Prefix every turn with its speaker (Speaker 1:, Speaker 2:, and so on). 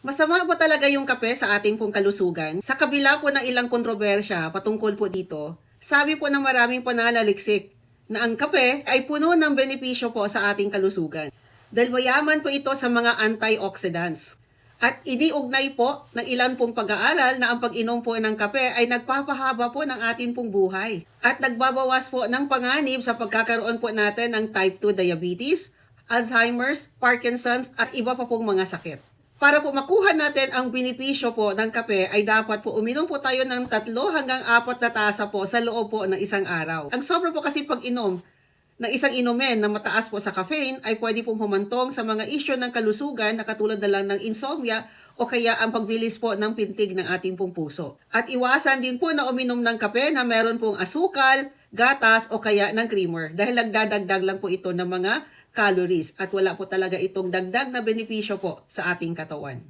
Speaker 1: Masama ba talaga yung kape sa ating pong kalusugan? Sa kabila po ng ilang kontrobersya patungkol po dito, sabi po ng maraming pananaliksik na ang kape ay puno ng benepisyo po sa ating kalusugan. Dahil mayaman po ito sa mga antioxidants. At iniugnay po ng ilan pong pag-aaral na ang pag-inom po ng kape ay nagpapahaba po ng ating pong buhay. At nagbabawas po ng panganib sa pagkakaroon po natin ng type 2 diabetes, Alzheimer's, Parkinson's at iba pa pong mga sakit. Para po makuha natin ang benepisyo po ng kape ay dapat po uminom po tayo ng tatlo hanggang apat na tasa po sa loob po ng isang araw. Ang sobra po kasi pag inom ng isang inumin na mataas po sa caffeine ay pwede pong humantong sa mga isyo ng kalusugan na katulad na lang ng insomnia o kaya ang pagbilis po ng pintig ng ating pong puso. At iwasan din po na uminom ng kape na meron pong asukal, gatas o kaya ng creamer dahil nagdadagdag lang po ito ng mga calories at wala po talaga itong dagdag na benepisyo po sa ating katawan.